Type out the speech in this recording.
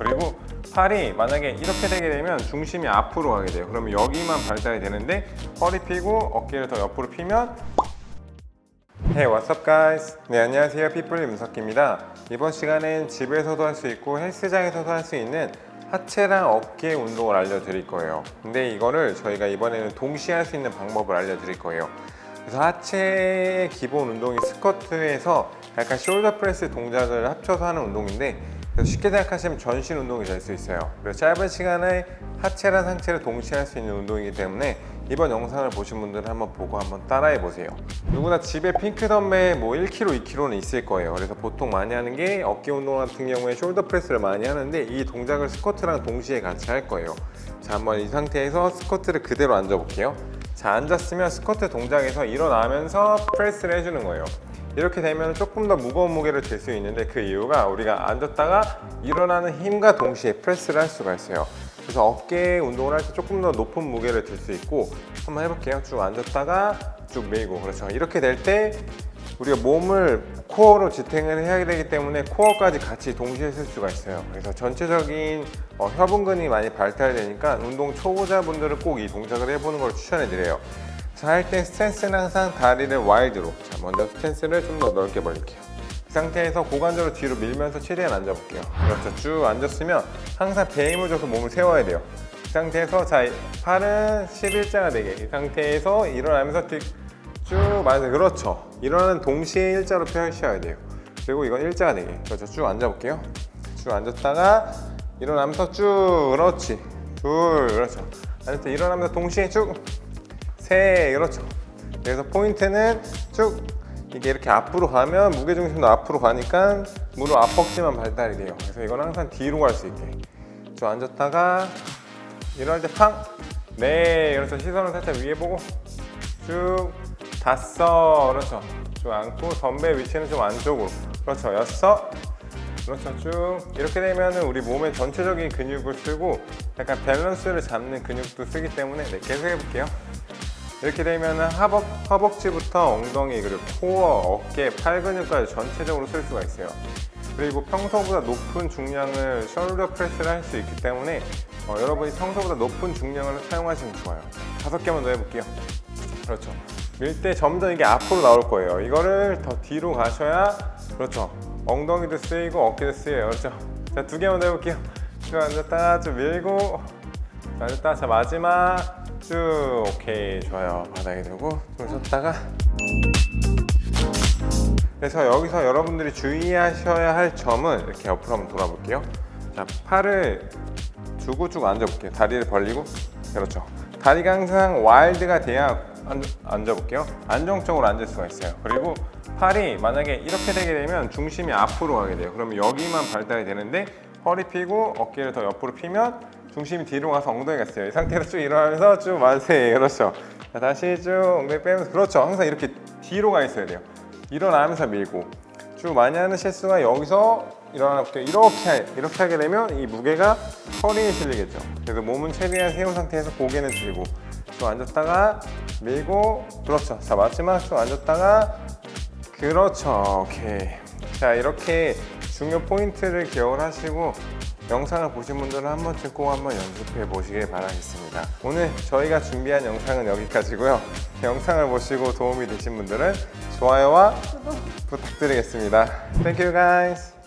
그리고 팔이 만약에 이렇게 되게 되면 중심이 앞으로 가게 돼요. 그러면 여기만 발달이 되는데 허리 피고 어깨를 더 옆으로 피면 Hey, what's up, guys? 네, 안녕하세요. 피플 임석기입니다. 이번 시간엔 집에서도 할 수 있고 헬스장에서도 할 수 있는 하체랑 어깨 운동을 알려드릴 거예요. 근데 이거를 저희가 이번에는 동시에 할 수 있는 방법을 알려드릴 거예요. 그래서 하체의 기본 운동이 스쿼트에서 약간 숄더 프레스 동작을 합쳐서 하는 운동인데 그래서 쉽게 생각하시면 전신 운동이 될 수 있어요. 그래서 짧은 시간에 하체랑 상체를 동시에 할 수 있는 운동이기 때문에 이번 영상을 보신 분들은 한번 보고 한번 따라해 보세요. 누구나 집에 핑크 덤벨 뭐 1kg, 2kg는 있을 거예요. 그래서 보통 많이 하는 게 어깨 운동 같은 경우에 숄더 프레스를 많이 하는데 이 동작을 스쿼트랑 동시에 같이 할 거예요. 자, 한번 이 상태에서 스쿼트를 그대로 앉아 볼게요. 자, 앉았으면 스쿼트 동작에서 일어나면서 프레스를 해주는 거예요. 이렇게 되면 조금 더 무거운 무게를 들 수 있는데 그 이유가 우리가 앉았다가 일어나는 힘과 동시에 프레스를 할 수가 있어요. 그래서 어깨 운동을 할 때 조금 더 높은 무게를 들 수 있고 한번 해볼게요. 쭉 앉았다가 쭉 밀고 그렇죠. 이렇게 될 때 우리가 몸을 코어로 지탱을 해야 되기 때문에 코어까지 같이 동시에 쓸 수가 있어요. 그래서 전체적인 어, 협응근이 많이 발달되니까 운동 초보자분들은 꼭 이 동작을 해보는 걸 추천해 드려요. 자, 할때 스탠스는 항상 다리를 와이드로. 자, 먼저 스탠스를 좀 더 넓게 벌릴게요. 이 상태에서 고관절을 뒤로 밀면서 최대한 앉아볼게요. 그렇죠. 쭉 앉았으면 항상 배에 힘을 줘서 몸을 세워야 돼요. 이 상태에서 자, 팔은 11자가 되게. 이 상태에서 일어나면서 뒤- 쭉 맞아요. 그렇죠. 일어나는 동시에 일자로 펴셔야 돼요. 그리고 이건 일자가 되게. 그렇죠. 쭉 앉아볼게요. 쭉 앉았다가 일어나면서 쭉 그렇지. 둘 그렇죠. 때 일어나면서 동시에 쭉 세 그렇죠. 그래서 포인트는 쭉 이게 이렇게 앞으로 가면 무게 중심도 앞으로 가니까 무릎 앞벅지만 발달이 돼요. 그래서 이건 항상 뒤로 갈 수 있게. 쭉 앉았다가 일어날 때 팡. 네, 그렇죠. 시선을 살짝 위에 보고 쭉 다섯, 그렇죠. 쭉 앉고 덤벨 위치는 좀 안쪽으로. 그렇죠. 여섯. 그렇죠. 쭉 이렇게 되면은 우리 몸의 전체적인 근육을 쓰고 약간 밸런스를 잡는 근육도 쓰기 때문에 네, 계속 해볼게요. 이렇게 되면은 하복, 허벅지부터 엉덩이 그리고 코어, 어깨, 팔 근육까지 전체적으로 쓸 수가 있어요. 그리고 평소보다 높은 중량을 숄더 프레스를 할 수 있기 때문에 어, 여러분이 평소보다 높은 중량을 사용하시면 좋아요. 다섯 개만 더 해볼게요. 그렇죠. 밀 때 점점 이게 앞으로 나올 거예요. 이거를 더 뒤로 가셔야 그렇죠. 엉덩이도 쓰이고 어깨도 쓰여요. 그렇죠. 자, 두 개만 더 해볼게요. 쭉 앉았다가 좀 밀고 자, 앉았다. 자, 마지막 쭉 오케이 좋아요. 바닥에 두고 좀 쉬었다가 그래서 여기서 여러분들이 주의하셔야 할 점은 이렇게 옆으로 한번 돌아볼게요. 자, 팔을 두고 쭉 앉아볼게요. 다리를 벌리고 그렇죠. 다리가 항상 와일드가 돼야 앉, 앉아볼게요. 안정적으로 앉을 수가 있어요. 그리고 팔이 만약에 이렇게 되게 되면 중심이 앞으로 가게 돼요. 그러면 여기만 발달이 되는데 허리 피고 어깨를 더 옆으로 피면 중심이 뒤로 가서 엉덩이가 있어요. 이 상태로 쭉 일어나면서 쭉 만세. 그렇죠. 자, 다시 쭉 엉덩이 빼면서 그렇죠. 항상 이렇게 뒤로 가 있어야 돼요. 일어나면서 밀고 쭉 많이 하는 실수가 여기서 일어나 볼게요. 이렇게 하- 이렇게 하게 되면 이 무게가 허리에 실리겠죠. 그래서 몸은 최대한 세운 상태에서 고개는 들고 쭉 앉았다가 밀고 그렇죠. 자 마지막 쭉 앉았다가 그렇죠. 오케이. 자 이렇게 중요 포인트를 기억을 하시고 영상을 보신 분들은 한 번쯤 꼭 한번 연습해 보시길 바라겠습니다. 오늘 저희가 준비한 영상은 여기까지고요. 영상을 보시고 도움이 되신 분들은 좋아요와 부탁드리겠습니다. Thank you guys.